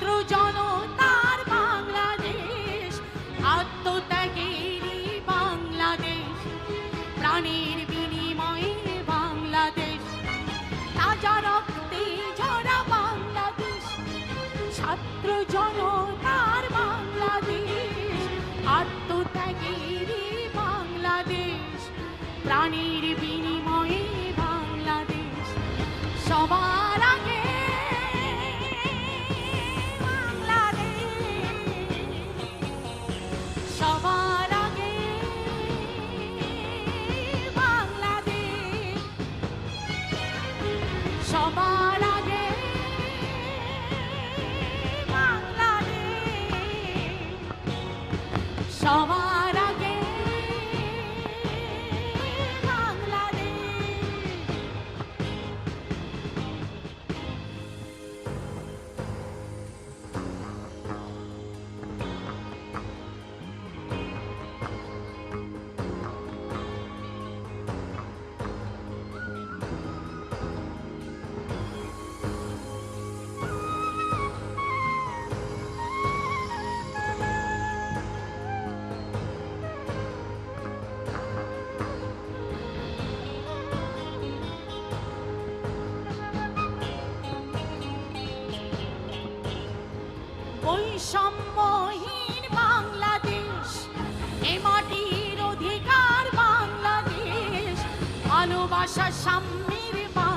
ছাত্র জনতার বাংলাদেশ। বাংলাদেশ। বিনিময়ে বাংলাদেশ। বাংলাদেশ। বাংলাদেশ। বাংলাদেশ। সবার আগে বাংলাদেশ। সবার বৈষম্যহীন বাংলাদেশ এ মাটির অধিকার বাংলাদেশ ভালোবাসা সাম্যের বাংলাদেশ।